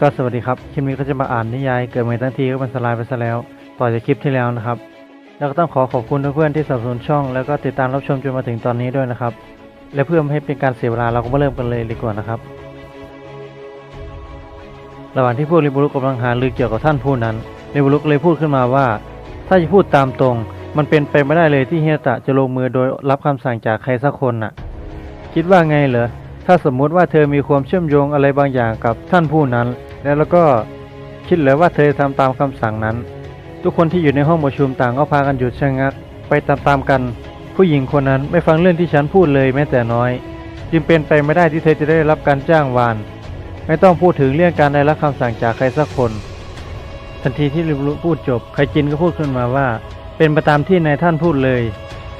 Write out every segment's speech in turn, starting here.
ก็สวัสดีครับ คลิปนี้ก็จะมาอ่านนิยายเกิดใหม่ทั้งทีก็มันสลายไปซะแล้ว ต่อจากคลิปที่แล้วนะครับ แล้วก็ต้องขอขอบคุณเพื่อนๆที่สนับสนุนช่อง แล้วก็ติดตามรับชมจนมาถึงตอนนี้ด้วยนะครับ และเพื่อไม่ให้เป็นการเสียเวลาเราก็มาเริ่มกันเลยดีกว่านะครับ ระหว่างที่พวกริบุรุกกำลังหารือเกี่ยวกับท่านผู้นั้นริบุรุกเลยพูดขึ้นมาว่า ถ้าจะพูดตามตรง มันเป็นไปไม่ได้เลยที่เฮียตะจะลงมือโดยรับคำสั่งจากใครสักคนน่ะ คิดว่าไงเหรอถ้าสมมุติว่าเธอมีความเชื่อมโยงอะไรบางอย่างกับท่านผู้นั้น แล้วแล้วก็คิดเหรอว่าเธอทำตามคำสั่งนั้น ทุกคนที่อยู่ในห้องประชุมต่างก็พากันหยุดชะงัก ไปตามๆกัน ผู้หญิงคนนั้นไม่ฟังเรื่องที่ฉันพูดเลยแม้แต่น้อย จึงเป็นไปไม่ได้ที่เธอจะได้รับการจ้างวาน ไม่ต้องพูดถึงเรื่องการได้รับคำสั่งจากใครสักคน ทันทีที่ริบุรุพูดจบไคจินก็พูดขึ้นมาว่า เป็นไปตามที่นายท่านพูดเลย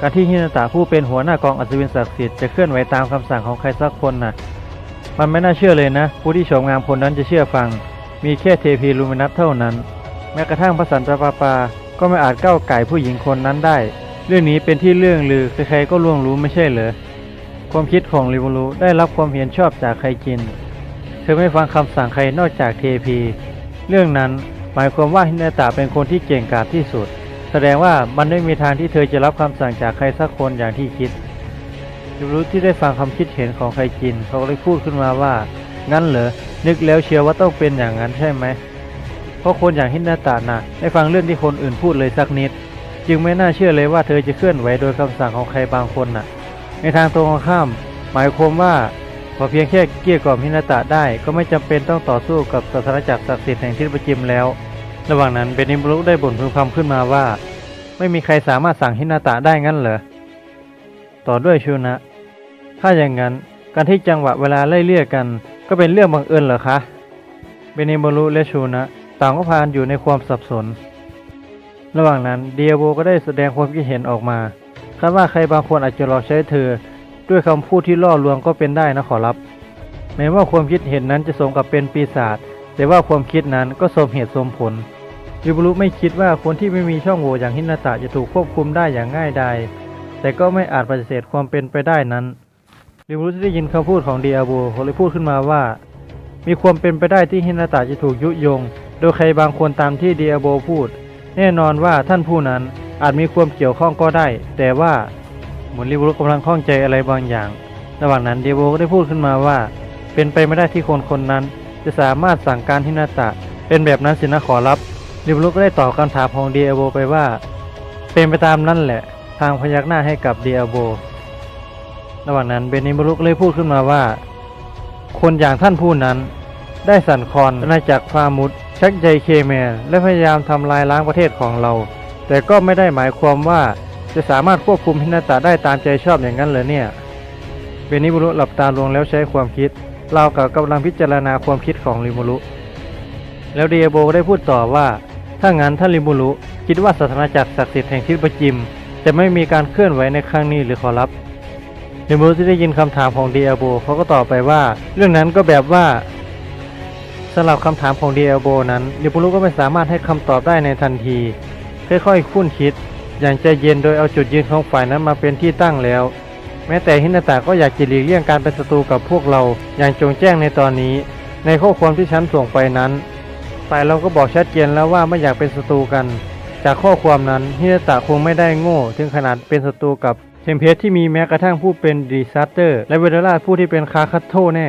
การที่ฮินาตะผู้เป็นหัวหน้ากองอัศวินศักดิ์สิทธิ์จะเคลื่อนไหวตามคำสั่งของใครสักคนน่ะ มันไม่น่าเชื่อเลยนะ ผู้ที่โฉมงามคนนั้นจะเชื่อฟัง มีแค่เทพีลูมินัสเท่านั้น แม้กระทั่งพระสันตะปาปา ก็ไม่อาจก้าวไก่ผู้หญิงคนนั้นได้ เรื่องนี้เป็นที่เรื่องลือใครๆก็ล่วงรู้ไม่ใช่เหรอความคิดของริวรูได้รับความเห็นชอบจากใครจิน เธอไม่ฟังคำสั่งใครนอกจากเทพี เรื่องนั้นหมายความว่าฮินาตะเป็นคนที่เก่งกาจที่สุด แสดงว่ามันไม่มีทางที่เธอจะรับคำสั่งจากใครสักคนอย่างที่คิด ยูรุที่ได้ฟังควาคิดเห็นของใครจินเขาเลยพูดขึ้นมาว่า งั้นเหรอ นึกแล้วเชียวว่าต้องเป็นอย่างนั้นใช่ไหม เพราะคนอย่างฮินาตะน่ะไม่ฟังเรื่องที่คนอื่นพูดเลยสักนิด จึงไม่น่าเชื่อเลยว่าเธอจะเคลื่อนไหวโดยคำสั่งของใครบางคนน่ะ ในทางตรงข้าม หมายความว่าพอเพียงแค่เกลี้ยกล่อมฮินาตะได้ก็ไม่จำเป็นต้องต่อสู้กับศาสนาจักรศักดิ์สิทธิ์แห่งทิศประจิมแล้ว ระหว่างนั้นเบนิมรุได้บ่นพึมพำขึ้นมาว่า ไม่มีใครสามารถสั่งฮินาตะได้งั้นเหรอ ต่อด้วยชูนะ ถ้าอย่างนั้นการที่จังหวะเวลาไล่เลี่ยกัน ก็เป็นเรื่องบังเอิญเหรอคะ เบนิมรุและชูนะ ต่างก็พานอยู่ในความสับสน ระหว่างนั้นเดียโบก็ได้แสดงความคิดเห็นออกมาคาดว่าใครบางคนอาจจะหลอกใช้เธอ ด้วยคำพูดที่ล่อลวงก็เป็นได้นะขอรับ แม้ว่าความคิดเห็นนั้นจะสมกับเป็นปีศาจแต่ว่าความคิดนั้นก็สมเหตุสมผลริบุรุไม่คิดว่าคนที่ไม่มีช่องโหว่อย่างฮินาตะจะถูกควบคุมได้อย่างง่ายดายแต่ก็ไม่อาจปฏิเสธความเป็นไปได้นั้น ริบุรุที่ได้ยินคำพูดของเดียโบเขาเลยพูดขึ้นมาว่า มีความเป็นไปได้ที่ฮินาตะจะถูกยุยง โดยใครบางคนตามที่เดียโบพูด แน่นอนว่าท่านผู้นั้นอาจมีความเกี่ยวข้องก็ได้ แต่ว่าเหมือนริบุรุกำลังข้องใจอะไรบางอย่าง ระหว่างนั้นเดียโบก็ได้พูดขึ้นมาว่า เป็นไปไม่ได้ที่คนคนนั้น จะสามารถสั่งการฮินาตะ เป็นแบบนั้นสินะขอรับริบุรุก็ได้ตอบคำถามของเดียโบไปว่า เป็นไปตามนั่นแหละ ทางพยักหน้าให้กับเดียโบ ระหว่างนั้นเบนิบุรุกเลยพูดขึ้นมาว่า คนอย่างท่านผู้นั้น ได้สั่นคลอนอาณาจักรฟามุดชักใยเคแมนและพยายามทำลายล้างประเทศของเรา แต่ก็ไม่ได้หมายความว่าจะสามารถควบคุมฮินาตะได้ตามใจชอบอย่างนั้นเลยเนี่ยเบนิบุรุหลับตาลงแล้วใช้ความคิดเรากับกำลังพิจารณาความคิดของริมุรุแล้วเดียโบได้พูดต่อว่า ถ้างั้นท่านริมุรุคิดว่าศาสนาจักรศักดิ์สิทธิ์แห่งทิศประจิม จะไม่มีการเคลื่อนไหวในครั้งนี้หรือขอรับ ริมุรุที่ได้ยินคำถามของเดียโบเขาก็ตอบไปว่า เรื่องนั้นก็แบบว่าสำหรับคำถามของเดียโบนั้นริมุรุก็ไม่สามารถให้คำตอบได้ในทันที ค่อยๆคุ้นคิด อย่างใจเย็นโดยเอาจุดยืนของฝ่ายนั้นมาเป็นที่ตั้งแล้ว แม้แต่ฮินาตะก็อยากจะหลีกเลี่ยงการเป็นศัตรูกับพวกเรา อย่างจงแจ้งในตอนนี้ ในข้อความที่ฉันส่งไปนั้นฝ่ายเราก็บอกชัดเจนแล้วว่าไม่อยากเป็นศัตรูกัน จากข้อความนั้นฮินาตะคงไม่ได้โง่ ถึงขนาดเป็นศัตรูกับ มเพสที่มีแม้กระทั่งผู้เป็นดีซัตเตอร์และเวเดราผู้ที่เป็นคาคัตโตแน่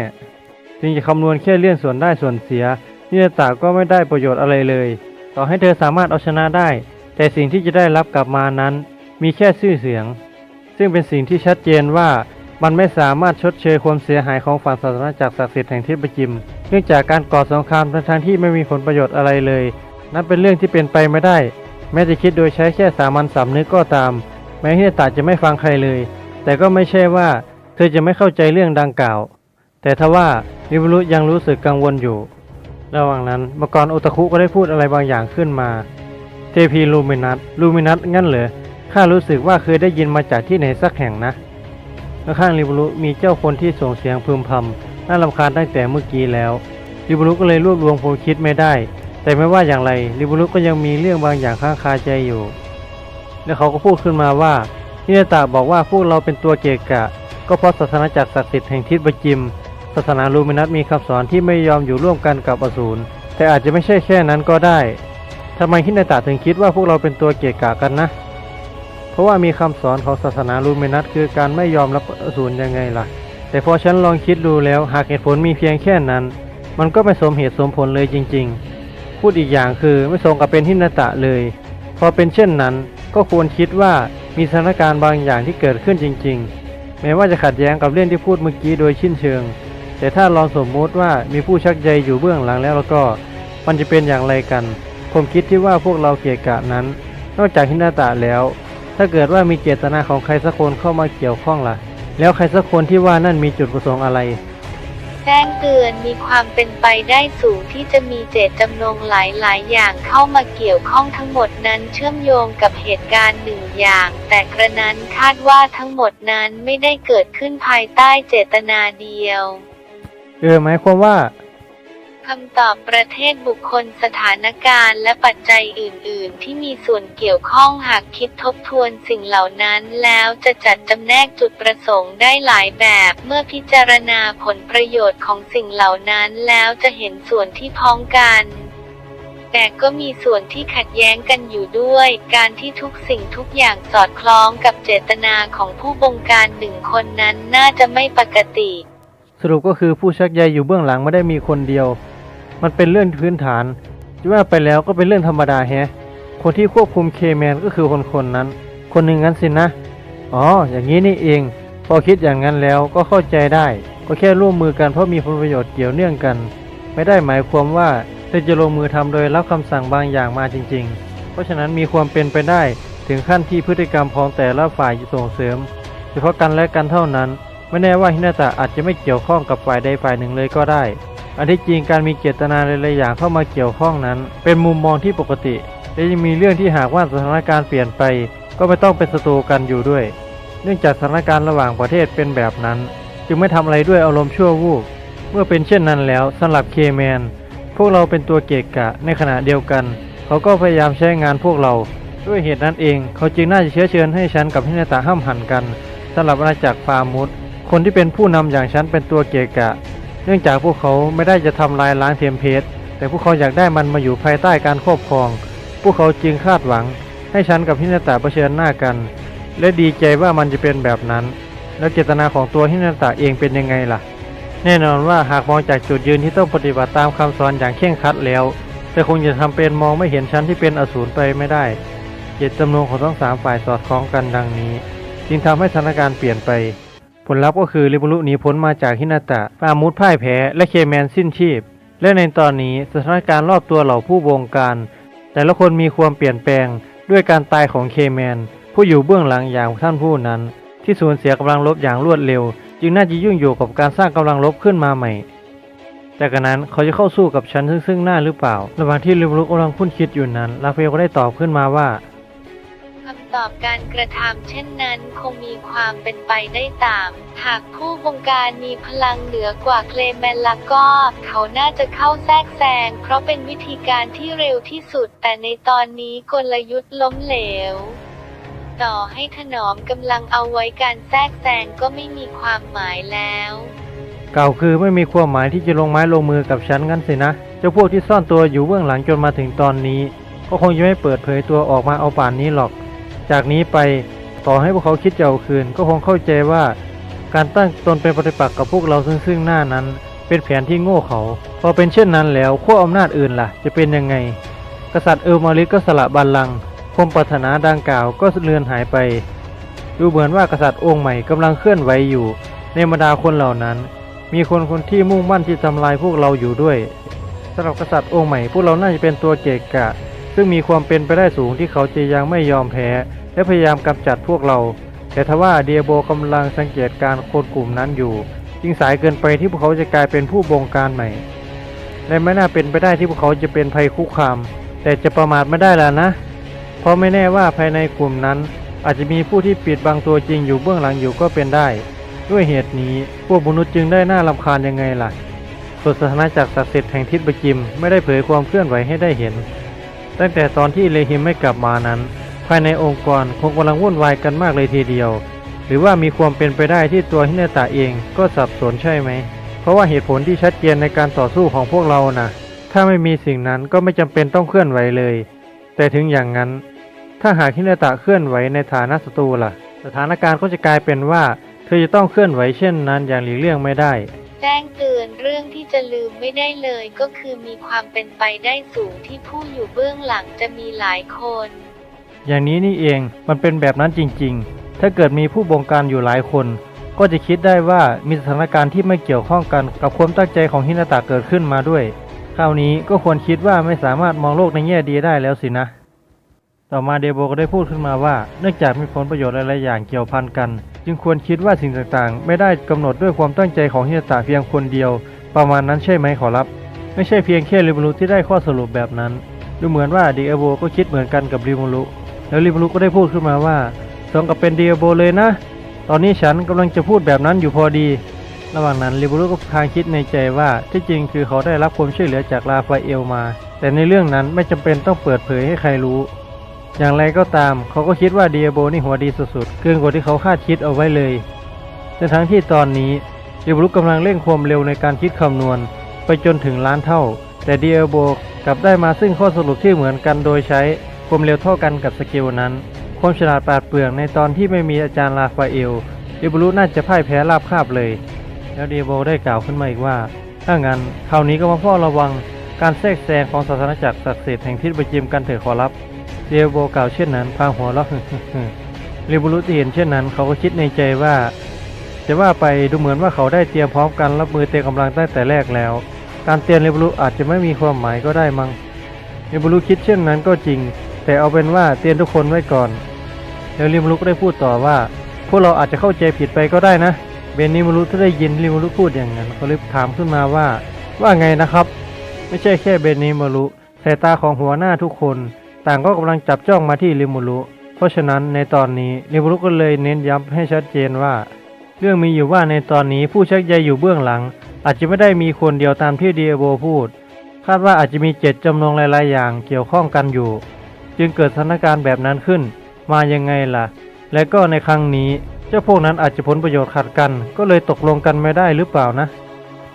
จึงจะคำนวณแค่เลี่ยนส่วนได้ส่วนเสียฮินาตะก็ไม่ได้ประโยชน์อะไรเลย ต่อให้เธอสามารถเอาชนะได้ แต่สิ่งที่จะได้รับกลับมานั้น มีแค่ชื่อเสียง ซึ่งเป็นสิ่งที่ชัดเจนว่ามันไม่สามารถชดเชยความเสียหายของฝั่งศาสนาจักรศักดิ์สิทธิ์แห่งเทิศประจิม เนื่องจากการก่อสงครามทั้งที่ไม่มีผลประโยชน์อะไรเลย นั่นเป็นเรื่องที่เป็นไปไม่ได้ แม้จะคิดโดยใช้แค่สามัญสำนึกก็ตาม แม้ฮินาตะจะไม่ฟังใครเลย แต่ก็ไม่ใช่ว่าเธอจะไม่เข้าใจเรื่องดังกล่าว แต่ทว่าริบุรุยังรู้สึกกังวลอยู่ ระหว่างนั้นมังกรโอตาคุก็ได้พูดอะไรบางอย่างขึ้นมา เทพีลูมินัสลูมินัสงั้นเหรอข้ารู้สึกว่าเคยได้ยินมาจากที่ไหนสักแห่งนะข้างริบุรุมีเจ้าคนที่ส่งเสียงพึมพำน่ารำคาญตั้งแต่เมื่อกี้แล้วริบุรุก็เลยรวบรวมความคิดไม่ได้ แต่ไม่ว่าอย่างไรริบุรุก็ยังมีเรื่องบางอย่างข้างคาใจอยู่ แล้วเขาก็พูดขึ้นมาว่าฮินาตะบอกว่าพวกเราเป็นตัวเกะกะ ก็เพราะศาสนาจักรศักดิ์สิทธิ์แห่งทิศประจิม ศาสนาลูมินัสมีคำสอนที่ไม่ยอมอยู่ร่วมกันกับอสูรแต่อาจจะไม่ใช่แค่นั้นก็ได้ทำไมฮินาตะถึงคิดว่าพวกเราเป็นตัวเกะกะกันนะ เพราะว่ามีคำสอนของศาสนาลูมินัสคือการไม่ยอมรับอสูรยังไงล่ะ แต่พอฉันลองคิดดูแล้วหากเหตุผลมีเพียงแค่นั้น มันก็ไม่สมเหตุสมผลเลยจริง ๆ พูดอีกอย่างคือไม่ทรงกับเป็นฮินาตะเลย พอเป็นเช่นนั้น ก็ควรคิดว่ามีสถานการณ์บางอย่างที่เกิดขึ้นจริง ๆ แม้ว่าจะขัดแย้งกับเรื่องที่พูดเมื่อกี้โดยชิ้นเชิง แต่ถ้าลองสมมติว่ามีผู้ชักใยอยู่เบื้องหลังแล้วแล้วก็มันจะเป็นอย่างไรกันผมคิดที่ว่าพวกเราเกียกะนั้น นอกจากฮินาตะแล้ว ถ้าเกิดว่ามีเจตนาของใครสักคนเข้ามาเกี่ยวข้องล่ะ แล้วใครสักคนที่ว่านั่นมีจุดประสงค์อะไร แจ้งเตือนมีความเป็นไปได้สูงที่จะมีเจตจำนงหลาย ๆ อย่างเข้ามาเกี่ยวข้องทั้งหมดนั้นเชื่อมโยงกับเหตุการณ์หนึ่งอย่าง แต่กระนั้นคาดว่าทั้งหมดนั้นไม่ได้เกิดขึ้นภายใต้เจตนาเดียว เออหมายความว่า คำตอบประเทศบุคคลสถานการณ์และปัจจัยอื่น ๆ ที่มีส่วนเกี่ยวข้องหากคิดทบทวนสิ่งเหล่านั้นแล้วจะจัดจำแนกจุดประสงค์ได้หลายแบบเมื่อพิจารณาผลประโยชน์ของสิ่งเหล่านั้นแล้วจะเห็นส่วนที่พ้องกันแต่ก็มีส่วนที่ขัดแย้งกันอยู่ด้วย การที่ทุกสิ่งทุกอย่างสอดคล้องกับเจตนาของผู้บงการหนึ่งคนนั้นน่าจะไม่ปกติ สรุปก็คือผู้ชักใยอยู่เบื้องหลังไม่ได้มีคนเดียว มันเป็นเรื่องพื้นฐานจะว่าไปแล้วก็เป็นเรื่องธรรมดาแฮะ คนที่ควบคุมเคแมนก็คือคนคนนั้น คนหนึ่งงั้นสินะ อ๋อ อย่างนี้นี่เอง พอคิดอย่างนั้นแล้วก็เข้าใจได้ ก็แค่ร่วมมือกันเพราะมีผลประโยชน์เกี่ยวเนื่องกัน ไม่ได้หมายความว่าเธอจะลงมือทำโดยรับคำสั่งบางอย่างมาจริง ๆ เพราะฉะนั้นมีความเป็นไปได้ถึงขั้นที่พฤติกรรมของแต่ละฝ่ายจะส่งเสริม เฉพาะกันและกันเท่านั้น ไม่แน่ว่าฮินาตะอาจจะไม่เกี่ยวข้องกับฝ่ายใดฝ่ายหนึ่งเลยก็ได้ อันที่จริงการมีเจตนาหลายๆอย่างเข้ามาเกี่ยวข้องนั้น เป็นมุมมองที่ปกติ และยังมีเรื่องที่หากว่าสถานการณ์เปลี่ยนไป ก็ไม่ต้องเป็นศัตรูกันอยู่ด้วย เนื่องจากสถานการณ์ระหว่างประเทศเป็นแบบนั้น จึงไม่ทำอะไรด้วยอารมณ์ชั่ววูบเมื่อเป็นเช่นนั้นแล้วสำหรับเคแมนพวกเราเป็นตัวเกะกะในขณะเดียวกัน เขาก็พยายามใช้งานพวกเรา ด้วยเหตุนั้นเอง เขาจึงน่าจะเชื้อเชิญให้ฉันกับฮินาตะห้ามหันกันสำหรับอาณาจักรฟาร์มุดคนที่เป็นผู้นำอย่างฉันเป็นตัวเกะกะ นื่องจากพวกเขาไม่ได้จะทำลายล้างเทียมเพชรแต่พวกเขาอยากได้มันมาอยู่ภายใต้การครอบครอง พวกเขาจึงคาดหวัง ให้ฉันกับฮินาตะเผชิญหน้ากัน และดีใจว่ามันจะเป็นแบบนั้น แล้วเจตนาของตัวฮินาตะเองเป็นยังไงล่ะ แน่นอนว่าหากมองจากจุดยืนที่ต้องปฏิบัติตามคำสอนอย่างเคร่งครัดแล้วแต่คงจะทำเป็นมองไม่เห็นฉันที่เป็นอสูรไปไม่ได้ เจตจำนงของทั้งสามฝ่ายสอดคล้องกันดังนี้ จึงทำให้สถานการณ์เปลี่ยนไป ลลัพธ์ก็คือริบุรุหนีพ้นมาจากฮินาตะปามุดพ่ายแพ้ และเคแมนสิ้นชีพ และในตอนนี้สถานการณ์รอบตัวเหล่าผู้บงการ แต่ละคนมีความเปลี่ยนแปลงด้วยการตายของเคแมน ผู้อยู่เบื้องหลังอย่างท่านผู้นั้น ที่สูญเสียกำลังลบอย่างรวดเร็ว จึงน่าจะยุ่งอยู่กับการสร้างกำลังลบขึ้นมาใหม่จากนั้นเขาจะเข้าสู้กับฉันซึ่งซึ่งหน้าหรือเปล่า ระหว่างที่ริบุรุกำลังคุ้นคิดอยู่นั้นลาเฟลก็ได้ตอบขึ้นมาว่า ตอบการกระทำเช่นนั้นคงมีความเป็นไปได้ตามหากผู้บงการมีพลังเหนือกว่าเคลแมนละก็ เขาน่าจะเข้าแทรกแซงเพราะเป็นวิธีการที่เร็วที่สุด แต่ในตอนนี้กลยุทธ์ล้มเหลว ต่อให้ถนอมกำลังเอาไว้การแทรกแซงก็ไม่มีความหมายแล้วกล่าวคือไม่มีความหมายที่จะลงไม้ลงมือกับฉันงั้นสินะ เจ้าพวกที่ซ่อนตัวอยู่เบื้องหลังจนมาถึงตอนนี้ ก็คงจะไม่เปิดเผยตัวออกมาเอาป่านนี้หรอก จากนี้ไปต่อให้พวกเขาคิดจะเอาคืน ก็คงเข้าใจว่า การตั้งตนเป็นปฏิปักษ์กับพวกเราซึ่งซึ่งหน้านั้น เป็นแผนที่โง่เขา พอเป็นเช่นนั้นแล้วขั้วอำนาจอื่นล่ะ จะเป็นยังไง กษัตริย์เอลมาริสก็สละบัลลังก์ความปรารถนาดังกล่าวก็เลือนหายไป ดูเหมือนว่ากษัตริย์องค์ใหม่กำลังเคลื่อนไหวอยู่ ในบรรดาคนเหล่านั้น มีคนคนที่มุ่งมั่นที่ทำลายพวกเราอยู่ด้วยสำหรับกษัตริย์องค์ใหม่พวกเราน่าจะเป็นตัวเกะกะ ซึ่งมีความเป็นไปได้สูงที่เขาจะยังไม่ยอมแพ้ และพยายามกำจัดพวกเรา แต่ทว่าเดียโบกำลังสังเกตการคนกลุ่มนั้นอยู่จึงสายเกินไปที่พวกเขาจะกลายเป็นผู้บงการใหม่ และไม่น่าเป็นไปได้ที่พวกเขาจะเป็นภัยคุกคาม แต่จะประมาทไม่ได้แล้วนะ เพราะไม่แน่ว่าภายในกลุ่มนั้น อาจจะมีผู้ที่ปิดบังตัวจริงอยู่เบื้องหลังอยู่ก็เป็นได้ ด้วยเหตุนี้พวกมนุษย์จึงได้น่ารำคาญยังไงล่ะส่วนสถานะจากศักดิ์สิทธิ์แห่งทิศบกิมไม่ได้เผยความเคลื่อนไหวให้ได้เห็น ตั้งแต่ตอนที่เลหิมไม่กลับมานั้น ภายในองค์กรคงกำลังวุ่นวายกันมากเลยทีเดียว หรือว่ามีความเป็นไปได้ที่ตัวฮินาตะเองก็สับสนใช่ไหม เพราะว่าเหตุผลที่ชัดเจนในการต่อสู้ของพวกเรานะ่ะ ถ้าไม่มีสิ่งนั้นก็ไม่จำเป็นต้องเคลื่อนไหวเลย แต่ถึงอย่างนั้น ถ้าหากฮินาตะเคลื่อนไหวในฐานะศัตรูล่ะ สถานการณ์ก็จะกลายเป็นว่า เธอจะต้องเคลื่อนไหวเช่นนั้นอย่างหลีกเลี่ยงไม่ได้แจ้งเตือนเรื่องที่จะลืมไม่ได้เลยก็คือมีความเป็นไปได้สูงที่ผู้อยู่เบื้องหลังจะมีหลายคน อย่างนี้นี่เองมันเป็นแบบนั้นจริงๆ ถ้าเกิดมีผู้บงการอยู่หลายคน ก็จะคิดได้ว่ามีสถานการณ์ที่ไม่เกี่ยวข้องกันกับความตั้งใจของฮินาตะเกิดขึ้นมาด้วยคราวนี้ก็ควรคิดว่าไม่สามารถมองโลกในแง่ดีได้แล้วสินะ ต่อมาเดโบก็ได้พูดขึ้นมาว่า เนื่องจากมีผลประโยชน์หลายๆอย่างเกี่ยวพันกัน จึงควรคิดว่าสิ่งต่างๆ ไม่ได้กำหนดด้วยความตั้งใจของฮินาตะเพียงคนเดียว ประมาณนั้นใช่ไหมขอรับ ไม่ใช่เพียงแค่ริมูรุที่ได้ข้อสรุปแบบนั้นดูเหมือนว่าดีเอโบก็คิดเหมือนกันกับริมูรุ แล้วริมูรุกก็ได้พูดขึ้นมาว่าสมกับเป็นเดีเอโบเลยนะ ตอนนี้ฉันกำลังจะพูดแบบนั้นอยู่พอดี ระหว่างนั้นริมูรุกก็พางคิดในใจว่าที่จริงคือเขาได้รับความช่วยเหลือจากลาฟาเอลมา แต่ในเรื่องนั้นไม่จำเป็นต้องเปิดเผยให้ใครรู้ อย่างไรก็ตาม เขาก็คิดว่าเดีเอโบนี่หัวดีสุดๆเกินกว่าที่เขาคาดคิดเอาไว้เลยแต่ทั้งที่ตอนนี้ดิบรุกกำลังเร่งความเร็วในการคิดคำนวณ ไปจนถึงล้านเท่า แต่เดีเอโบกลับได้มาซึ่งข้อสรุปที่เหมือนกันโดยใช้ ความเร็วเท่ากันกับสกิลนั้น ความฉลาดปราดเปรื่องในตอนที่ไม่มีอาจารย์ลาฟาเอลดิบรุน่าจะพ่ายแพ้ราบคาบเลย แล้วเดีเอโบได้กล่าวขึ้นมาอีกว่า ถ้างั้นคราวนี้ก็มาเฝ้าระวังการแทรกแซงของศาสนาจักรศักดิ์สิทธิ์แห่งทิศประจิมกันเถิดขอรับ เดียโบกล่าวเช่นนั้นพางหัวเราะเรบุรุที่เห็นเช่นนั้น เขาก็คิดในใจว่า จะว่าไปดูเหมือนว่าเขาได้เตรียมพร้อมกันรับมือเต็มกำลังตั้งแต่แรกแล้ว การเตือนเรบุรุอาจจะไม่มีความหมายก็ได้มั้งเรบุรุคิดเช่นนั้นก็จริง แต่เอาเป็นว่าเตือนทุกคนไว้ก่อน แล้วเรบุรุกได้พูดต่อว่า พวกเราอาจจะเข้าใจผิดไปก็ได้นะ เบนนิมรุที่ได้ยินริมรุพูดอย่างนั้นเขาเลยถามขึ้นมาว่า ว่าไงนะครับ ไม่ใช่แค่เบนนิมรุสายตาของหัวหน้าทุกคน ต่างก็กำลังจับจ้องมาที่ริมูรุเพราะฉะนั้นในตอนนี้ริมูรุก็เลยเน้นย้ำให้ชัดเจนว่า เรื่องมีอยู่ว่าในตอนนี้ผู้ชักใยอยู่เบื้องหลัง อาจจะไม่ได้มีคนเดียวตามที่เดียโบพูด คาดว่าอาจจะมีเจ็ดจำนวนหลาย ๆ อย่างเกี่ยวข้องกันอยู่ จึงเกิดสถานการณ์แบบนั้นขึ้น มายังไงล่ะ และก็ในครั้งนี้เจ้าพวกนั้นอาจจะผลประโยชน์ขัดกัน ก็เลยตกลงกันไม่ได้หรือเปล่านะ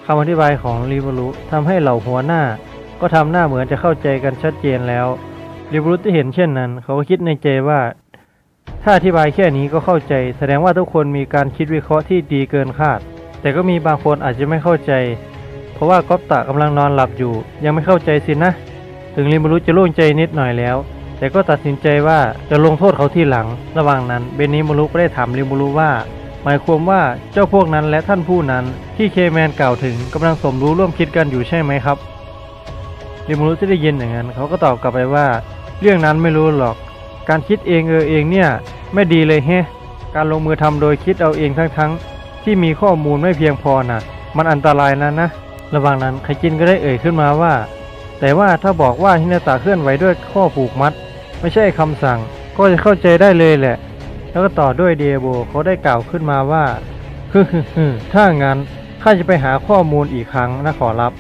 คำอธิบายของริมูรุทำให้เหล่าหัวหน้า ก็ทำหน้าเหมือนจะเข้าใจกันชัดเจนแล้วริบรุที่เห็นเช่นนั้น เขาก็คิดในใจว่า ถ้าอธิบายแค่นี้ก็เข้าใจ แสดงว่าทุกคนมีการคิดวิเคราะห์ที่ดีเกินคาด แต่ก็มีบางคนอาจจะไม่เข้าใจ เพราะว่าก๊อปตะกำลังนอนหลับอยู่ ยังไม่เข้าใจสินะ ถึงริบรุจะโล่งใจนิดหน่อยแล้ว แต่ก็ตัดสินใจว่าจะลงโทษเขาที่หลัง ระหว่างนั้นเบนนิมูรุก็ได้ถามริมูรุว่า หมายความว่าเจ้าพวกนั้นและท่านผู้นั้นที่เคแมนกล่าวถึงกำลังสมรู้ร่วมคิดกันอยู่ใช่ไหมครับริมูรุที่ได้ยินอย่างนั้นเขาก็ตอบกลับไปว่า เรื่องนั้นไม่รู้หรอก การคิดเองเออเองเนี่ยไม่ดีเลยแฮะการลงมือทำโดยคิดเอาเองทั้งๆที่มีข้อมูลไม่เพียงพอน่ะ มันอันตรายนะนะ ระหว่างนั้นไคจินก็ได้เอ่ยขึ้นมาว่า แต่ว่าถ้าบอกว่าฮินาตะเคลื่อนไหวด้วยข้อผูกมัด ไม่ใช่คำสั่ง ก็จะเข้าใจได้เลยแหละ แล้วก็ต่อด้วยเดียโบเขาได้กล่าวขึ้นมาว่าฮึฮึฮึถ้างั้นข้าจะไปหาข้อมูลอีกครั้งนะขอรับ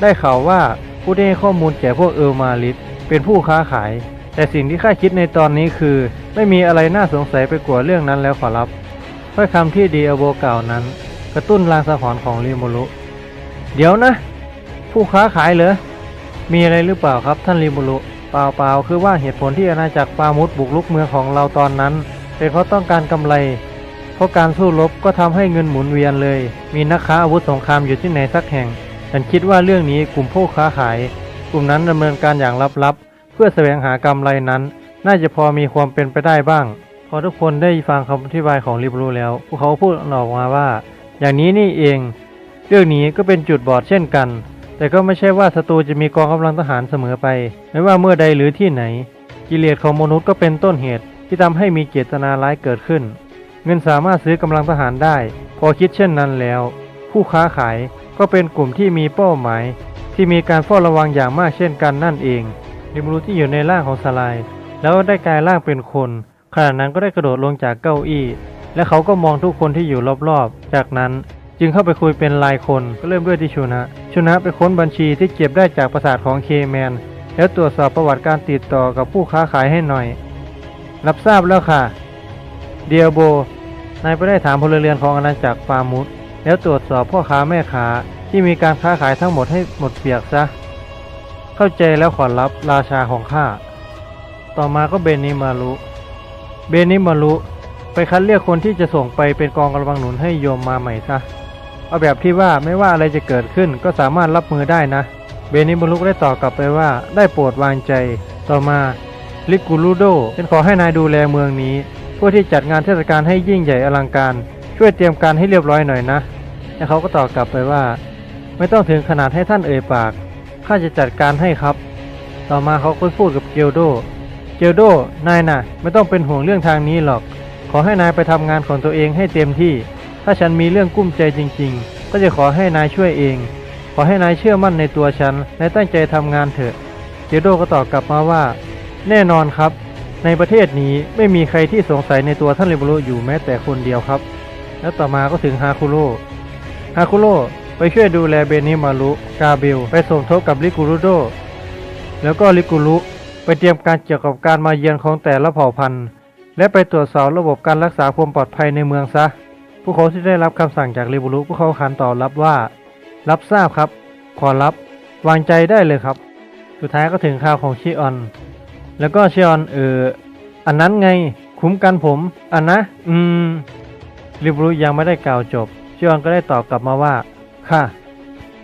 ได้ข่าวว่าผู้ได้ให้ข้อมูลแก่พวกเอลมาลิสเป็นผู้ค้าขาย แต่สิ่งที่ข้าคิดในตอนนี้คือ ไม่มีอะไรน่าสงสัยไปกว่าเรื่องนั้นแล้วขอรับถ้อยคำที่เดีอาโบกล่าวนั้น กระตุ้นลางสังหรณ์ของเรโมรุเดี๋ยวนะ ผู้ค้าขายเหรอ มีอะไรหรือเปล่าครับท่านริโมรุเปล่าเปล่าคือว่าเหตุผลที่อาณาจักรปามุดบุกลุกเมืองของเราตอนนั้น เป็นเพราะต้องการกำไร เพราะการสู้รบก็ทำให้เงินหมุนเวียนเลย มีนักค้าอาวุธสงครามอยู่ที่ไหนสักแห่ง ฉันคิดว่าเรื่องนี้กลุ่มผู้ค้าขาย กลุ่มนั้นดำเนินการอย่างลับๆ เพื่อแสวงหากำไรนั้น น่าจะพอมีความเป็นไปได้บ้าง พอทุกคนได้ฟังคำอธิบายของริบรูแล้ว พวกเขาพูดออกมาว่า อย่างนี้นี่เอง เรื่องนี้ก็เป็นจุดบอดเช่นกัน แต่ก็ไม่ใช่ว่าศัตรูจะมีกองกำลังทหารเสมอไป ไม่ว่าเมื่อใดหรือที่ไหน กิเลสของมนุษย์ก็เป็นต้นเหตุที่ทำให้มีเจตนาร้ายเกิดขึ้น เงินสามารถซื้อกำลังทหารได้ พอคิดเช่นนั้นแล้ว ผู้ค้าขายก็เป็นกลุ่มที่มีเป้าหมาย ที่มีการเฝ้าระวังอย่างมากเช่นกันนั่นเองริมูรุที่อยู่ในร่างของสลาย แล้วได้กลายร่างเป็นคนขณะนั้นก็ได้กระโดดลงจากเก้าอี้ และเขาก็มองทุกคนที่อยู่รอบๆ จากนั้น จึงเข้าไปคุยเป็นรายคนก็เริ่มด้วยที่ชูนะชูนะไปค้นบัญชีที่เก็บได้จากประสาทของเคแมน แล้วตรวจสอบประวัติการติดต่อกับผู้ค้าขายให้หน่อย รับทราบแล้วค่ะ เดียโบ นายไปได้ถามพลเรือนของอาณาจักรฟาร์มุสแล้วตรวจสอบพ่อค้าแม่ค้าที่มีการค้าขายทั้งหมดให้หมดเปียกซะ เข้าใจแล้วขอรับราชาของข้า ต่อมาก็เบนิมารุเบนิมารุไปคัดเลือกคนที่จะส่งไปเป็นกองกำลังหนุนให้โยมมาใหม่ซะ เอาแบบที่ว่าไม่ว่าอะไรจะเกิดขึ้นก็สามารถรับมือได้นะ เบนิมารุกได้ตอบกลับไปว่าได้โปรดวางใจ ต่อมาลิกูรูโดฉันขอให้นายดูแลเมืองนี้เพื่อที่จัดงานเทศกาลให้ยิ่งใหญ่อลังการ ช่วยเตรียมการให้เรียบร้อยหน่อยนะแล้วเขาก็ตอบกลับไปว่า ไม่ต้องถึงขนาดให้ท่านเอ่ยปากข้าจะจัดการให้ครับ ต่อมาเขาก็พูดกับเกียวโด เกียวโด นายน่ะ ไม่ต้องเป็นห่วงเรื่องทางนี้หรอก ขอให้นายไปทำงานของตัวเองให้เต็มที่ ถ้าฉันมีเรื่องกุ้มใจจริง ๆ ก็จะขอให้นายช่วยเอง ขอให้นายเชื่อมั่นในตัวฉันและตั้งใจทำงานเถอะเกียวโดก็ตอบกลับมาว่า แน่นอนครับ ในประเทศนี้ไม่มีใครที่สงสัยในตัวท่านเรเบโรอยู่แม้แต่คนเดียวครับ แล้วต่อมาก็ถึงฮาคุโร่ฮาคุโร่ไปช่วยดูแลเบนิมารุกาเบลไปสมทบกับริกุรุโดแล้วก็ริกุรุไปเตรียมการเกี่ยวกับการมาเยือนของแต่ละเผ่าพันธุ์ และไปตรวจสอบระบบการรักษาความปลอดภัยในเมืองซะ พวกเขาที่ได้รับคำสั่งจากริบุรุพวกเขาขานตอบรับว่า รับทราบครับ ขอรับ วางใจได้เลยครับ สุดท้ายก็ถึงข่าวของชิออน แล้วก็ชิออนเอออันนั้นไง คุ้มกันผมอันนะ อืมริบรุยังไม่ได้กล่าวจบชิออนก็ได้ตอบกลับมาว่า ค่ะ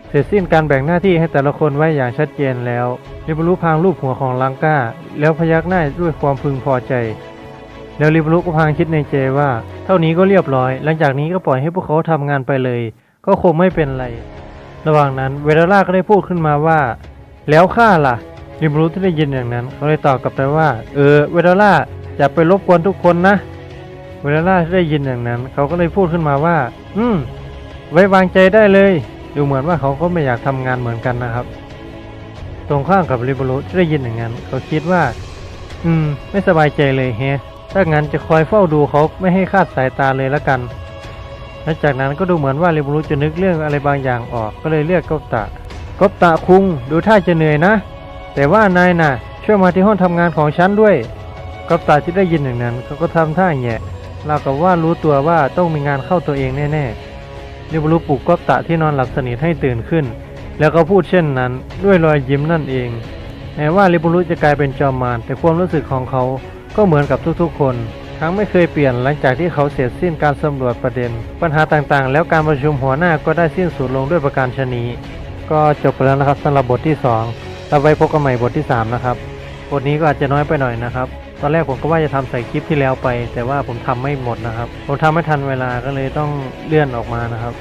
เสร็จสิ้นการแบ่งหน้าที่ให้แต่ละคนไว้อย่างชัดเจนแล้วริบรุพางรูปหัวของลังกาแล้วพยักหน้าด้วยความพึงพอใจ แล้วริบรุก็พางคิดในใจว่า เท่านี้ก็เรียบร้อย หลังจากนี้ก็ปล่อยให้พวกเขาทำงานไปเลย ก็คงไม่เป็นไร ระหว่างนั้นเวเดล่าก็ได้พูดขึ้นมาว่า แล้วข้าล่ะริบรุที่ได้ยินอย่างนั้น เขาเลยตอบกลับไปว่า เออ เวเดล่าอย่าไปรบกวนทุกคนนะเวเดล่าที่ได้ยินอย่างนั้น เขาก็เลยพูดขึ้นมาว่า อืม ไว้วางใจได้เลย ดูเหมือนว่าเขาก็ไม่อยากทำงานเหมือนกันนะครับ ตรงข้ามกับริบรุที่ได้ยินอย่างนั้น เขาคิดว่า อืม ไม่สบายใจเลยแฮะ ถ้างั้นจะคอยเฝ้าดูเขาไม่ให้คาดสายตาเลยละกันและจากนั้นก็ดูเหมือนว่าริบรุจะนึกเรื่องอะไรบางอย่างออกก็เลยเรียกกบตะกบตะคุงดูท่าจะเหนื่อยนะ แต่ว่านายน่ะ ช่วยมาที่ห้องทำงานของฉันด้วยกบตะที่ได้ยินอย่างนั้นเขาก็ทำท่าแง่เราวกับว่ารู้ตัวว่าต้องมีงานเข้าตัวเองแน่ๆริบรุปลุกกบตะที่นอนหลับสนิทให้ตื่นขึ้น แล้วก็พูดเช่นนั้นด้วยรอยยิ้มนั่นเองแม้ว่าริบุรุจะกลายเป็นจอมมารแต่ความรู้สึกของเขา ก็เหมือนกับทุกๆ คนทั้งไม่เคยเปลี่ยนหลังจากที่เขาเสร็จสิ้นการสำรวจประเด็น ปัญหาต่างๆ แล้วการประชุมหัวหน้าก็ได้สิ้นสุดลงด้วยประการชนี ก็จบไปแล้วนะครับสำหรับบทที่2เราไว้พบกันใหม่บทที่ 3 นะครับ บทนี้ก็อาจจะน้อยไปหน่อยนะครับ ตอนแรกผมก็ว่าจะทำใส่คลิปที่แล้วไป แต่ว่าผมทำไม่หมดนะครับ ผมทำไม่ทันเวลาก็เลยต้องเลื่อนออกมานะครับ